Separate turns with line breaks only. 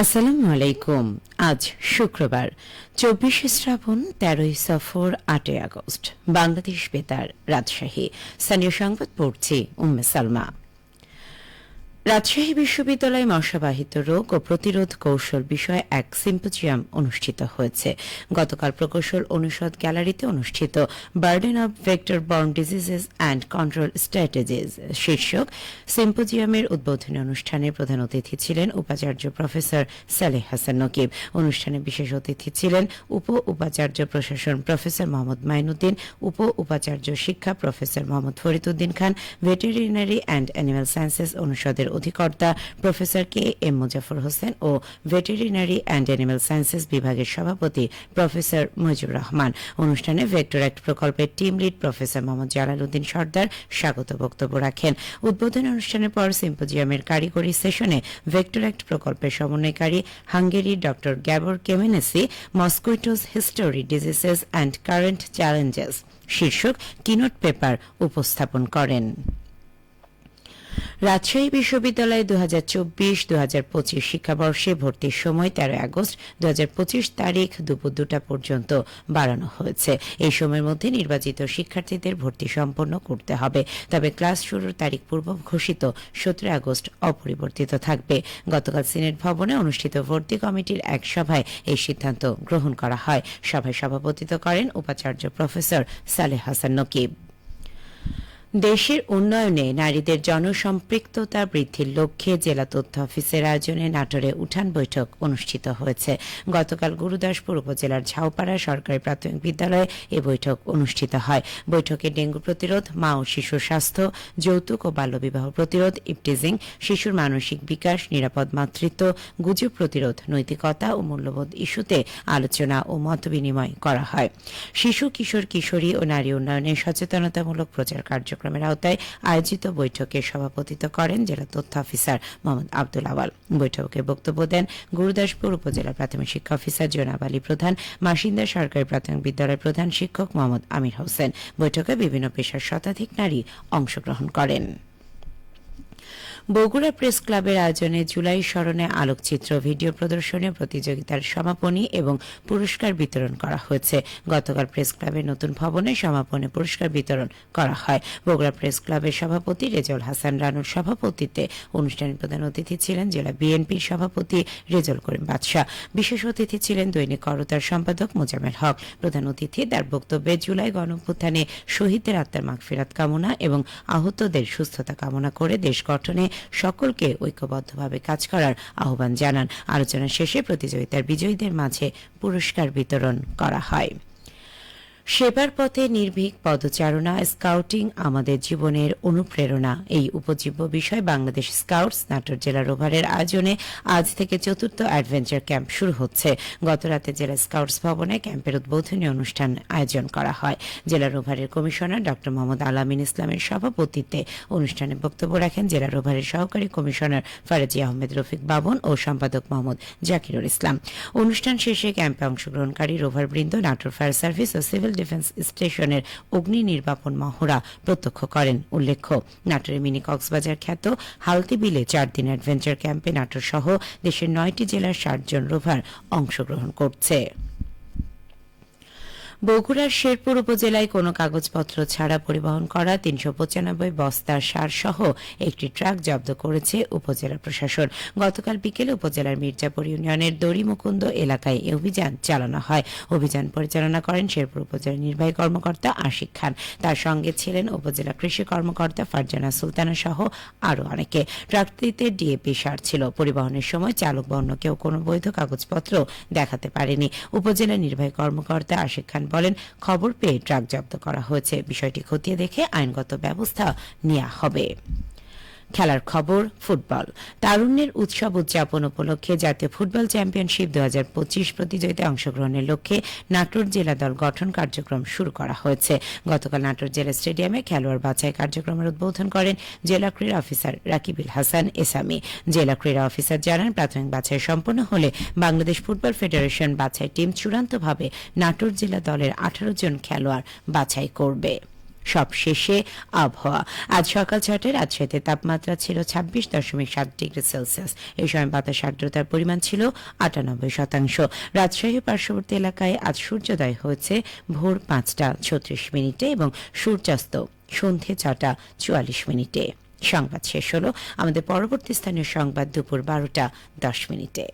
আসসালামু আলাইকুম। আজ শুক্রবার, চব্বিশে শ্রাবণ, তেরোই সফর, আটই আগস্ট। বাংলাদেশ বেতার রাজশাহী। স্থানীয় সংবাদ পড়ছি উম্মে সালমা। রাজশাহী বিশ্ববিদ্যালয়ে মশাবাহিত রোগ ও প্রতিরোধ কৌশল বিষয়ে এক সিম্পোজিয়াম অনুষ্ঠিত হয়েছে। গতকাল প্রকৌশল অনুষদ গ্যালারিতে অনুষ্ঠিত burden of vector borne diseases and control strategies শীর্ষক সিম্পোজিয়ামের উদ্বোধনী অনুষ্ঠানে প্রধান অতিথি ছিলেন উপাচার্য প্রফেসর সালেহ হাসান নকিব। অনুষ্ঠানে বিশেষ অতিথি ছিলেন উপ উপাচার্য প্রশাসন প্রফেসর মোহাম্মদ মাইনুদ্দিন, উপ উপাচার্য শিক্ষা professor Mohammad Fariduddin Khan, veterinary and animal sciences অনুষদের অধিকর্তা professor K M Muzaffar Hossain O veterinary and animal sciences বিভাগের সভাপতি প্রফেসর মজিবুর রহমান। অনুষ্ঠানে ভেক্টর অ্যাক্ট প্রকল্পের team lead professor Mohammad Jalal Uddin Sardar স্বাগত বক্তব্য রাখেন। উদ্বোধনী অনুষ্ঠানের পর সিম্পোজিয়ামের কারিগরি সেশনে ভেক্টর অ্যাক্ট প্রকল্পের সমন্বয়কারী Hungary doctor Gabor Kemenesi mosquitoes history diseases and current challenges শীর্ষক কিনোট পেপার উপস্থাপন করেন। রাজশাহী বিশ্ববিদ্যালয়ে দু হাজার চব্বিশ দু হাজার পঁচিশ শিক্ষাবর্ষে ভর্তির সময় তেরো আগস্ট দু হাজার পঁচিশ তারিখ দুপুর দুটা পর্যন্ত বাড়ানো হয়েছে। এই সময়ের মধ্যে নির্বাচিত শিক্ষার্থীদের ভর্তি সম্পন্ন করতে হবে। তবে ক্লাস শুরুর তারিখ পূর্ব ঘোষিত সতেরো আগস্ট অপরিবর্তিত থাকবে। গতকাল সিনেট ভবনে অনুষ্ঠিত ভর্তি কমিটির এক সভায় এই সিদ্ধান্ত গ্রহণ করা হয়। সভায় সভাপতিত্ব করেন উপাচার্য প্রফেসর সালেহ হাসান নকিব। দেশের উন্নয়নে নারীদের জনসম্পৃক্ততা বৃদ্ধির লক্ষ্যে জেলা তথ্য অফিসের আয়োজনে নাটোরে উঠান বৈঠক অনুষ্ঠিত হয়েছে। গতকাল গুরুদাসপুর উপজেলার ঝাউপাড়া সরকারি প্রাথমিক বিদ্যালয়ে এ বৈঠক অনুষ্ঠিত হয়। বৈঠকে ডেঙ্গু প্রতিরোধ, মা ও শিশুর স্বাস্থ্য, যৌতুক ও বাল্যবিবাহ প্রতিরোধ, ইপটিজিং, শিশুর মানসিক বিকাশ, নিরাপদ মাতৃত্ব, গুজব প্রতিরোধ, নৈতিকতা ও মূল্যবোধ ইস্যুতে আলোচনা ও মত বিনিময় করা হয়। শিশু, কিশোর, কিশোরী ও নারী উন্নয়নে সচেতনতামূলক প্রচার কার্যক্রম কার্যক্রমের আওতায় আয়োজিত বৈঠকে সভাপতিত্ব করেন জেলা তথ্য অফিসার মোহাম্মদ আব্দুল আওয়াল। বৈঠকে বক্তব্য দেন গুরুদাসপুর উপজেলা প্রাথমিক শিক্ষা অফিসার জোনাব আলী প্রধান, মাসিন্দা সরকারি প্রাথমিক বিদ্যালয়ের প্রধান শিক্ষক মোহাম্মদ আমির হোসেন। বৈঠকে বিভিন্ন পেশার শতাধিক নারী অংশগ্রহণ করেন। বগুড়া প্রেস ক্লাবের আয়োজনে জুলাই স্মরণে আলোকচিত্র, ভিডিও প্রদর্শনী, প্রতিযোগিতার সমাপনী এবং পুরস্কার বিতরণ করা হয়েছে। গতকাল প্রেস ক্লাবের নতুন ভবনে সমাপনী পুরস্কার বিতরণ করা হয়। বগুড়া প্রেস ক্লাবের সভাপতি রেজল হাসান রানুর সভাপতিত্বে অনুষ্ঠানে প্রধান অতিথি ছিলেন জেলা বিএনপির সভাপতি রেজল করিম বাদশাহ। বিশেষ অতিথি ছিলেন দৈনিক করতার সম্পাদক মোজামেল হক। প্রধান অতিথি তার বক্তব্যে জুলাই গণঅভ্যুত্থানে শহীদদের আত্মার মাগফিরাত কামনা এবং আহতদের সুস্থতা কামনা করে দেশ গঠনে সকলকে ঐক্যবদ্ধভাবে কাজ করার আহ্বান জানান। আলোচনা শেষে প্রতিযোগিতার বিজয়ীদের মাঝে পুরস্কার বিতরণ করা হয়। সেবার পথে নির্ভীক পদচারণা, স্কাউটিং আমাদের জীবনের অনুপ্রেরণা। এই উপজীব্য বিষয় বাংলাদেশ স্কাউটস নাটোর জেলা রোভারের আয়োজনে আজ থেকে চতুর্থ অ্যাডভেঞ্চার ক্যাম্প শুরু হচ্ছে। গতরাতে জেলা স্কাউটস ভবনে ক্যাম্পের উদ্বোধনী অনুষ্ঠান আয়োজন করা হয়। জেলা রোভারের কমিশনার ড. মোহাম্মদ আলামিন ইসলামের সভাপতিত্বে অনুষ্ঠানে বক্তব্য রাখেন জেলা রোভারের সহকারী কমিশনার ফারাজি আহমেদ রফিক বাবন ও সম্পাদক মোহাম্মদ জাকিরুল ইসলাম। অনুষ্ঠান শেষে ক্যাম্পে অংশগ্রহণকারী রোভার বৃন্দ নাটোর ফায়ার সার্ভিস ও সিভিল ডিফেন্স স্টেশনের অগ্নি নির্বাপন মহড়া প্রত্যক্ষ করেন, উল্লেখ্য। নাটোরের মিনি কক্সবাজার খ্যাত হালতি বিলে চার দিন অ্যাডভেঞ্চার ক্যাম্পে নাটোর সহ দেশের নয়টি জেলার ষাট জন রোভার অংশগ্রহণ করছে। বগুড়ার শেরপুর উপজেলায় কোনো কাগজপত্র ছাড়া পরিবহন করা তিনশো পঁচানব্বই বস্তার সার সহ একটি ট্রাক জব্দ করেছে উপজেলা প্রশাসন। গতকাল বিকেলে উপজেলার মির্জাপুর ইউনিয়নের দড়িমুকুন্দ এলাকায় এই অভিযান চালানো হয়। অভিযান পরিচালনা করেন শেরপুর উপজেলা নির্বাহী কর্মকর্তা আশিক খান। তার সঙ্গে ছিলেন উপজেলা কৃষি কর্মকর্তা ফারজানা সুলতানা সহ আরও অনেকে। ট্রাকটিতে ডিএপি সার ছিল। পরিবহনের সময় চালক বহন কেউ কোনো বৈধ কাগজপত্র দেখাতে পারেনি। উপজেলা নির্বাহী কর্মকর্তা আশিক খান বলেন খবর পেয়ে ট্রাক জব্দ করা হয়েছে। বিষয়টি খতিয়ে দেখে আইনগত ব্যবস্থা নেওয়া হবে। খেলার খবর, ফুটবল। তারুণ্যের উৎসব উদযাপন উপলক্ষে জাতীয় ফুটবল চ্যাম্পিয়নশিপ দু হাজার পঁচিশ প্রতিযোগিতায় অংশগ্রহণের লক্ষ্যে নাটোর জেলা দল গঠন কার্যক্রম শুরু করা হয়েছে। গতকাল নাটোর জেলা স্টেডিয়ামে খেলোয়াড় বাছাই কার্যক্রমের উদ্বোধন করেন জেলা ক্রীড়া অফিসার রাকিবুল হাসান এসামি। জেলা ক্রীড়া অফিসার জানান, প্রাথমিক বাছাই সম্পন্ন হলে বাংলাদেশ ফুটবল ফেডারেশন বাছাই টিম চূড়ান্তভাবে নাটোর জেলা দলের আঠারো জন খেলোয়াড় বাছাই করবে। সব শেষে আবহাওয়া। আজ সকাল ছটায় রাজশাহীতে তাপমাত্রা ছিল ছাব্বিশ দশমিক সাত ডিগ্রি সেলসিয়াস। এই সময় বাতাস আর্দ্রতার পরিমাণ ছিল আটানব্বই শতাংশ। রাজশাহী পার্শ্ববর্তী এলাকায় আজ সূর্যোদয় হয়েছে ভোর পাঁচটা ছত্রিশ মিনিটে এবং সূর্যাস্ত সন্ধে ছটা চুয়াল্লিশ মিনিটে। সংবাদ শেষ হলো আমাদের পরবর্তী স্থানীয় সংবাদ দুপুর বারোটা দশ মিনিটে।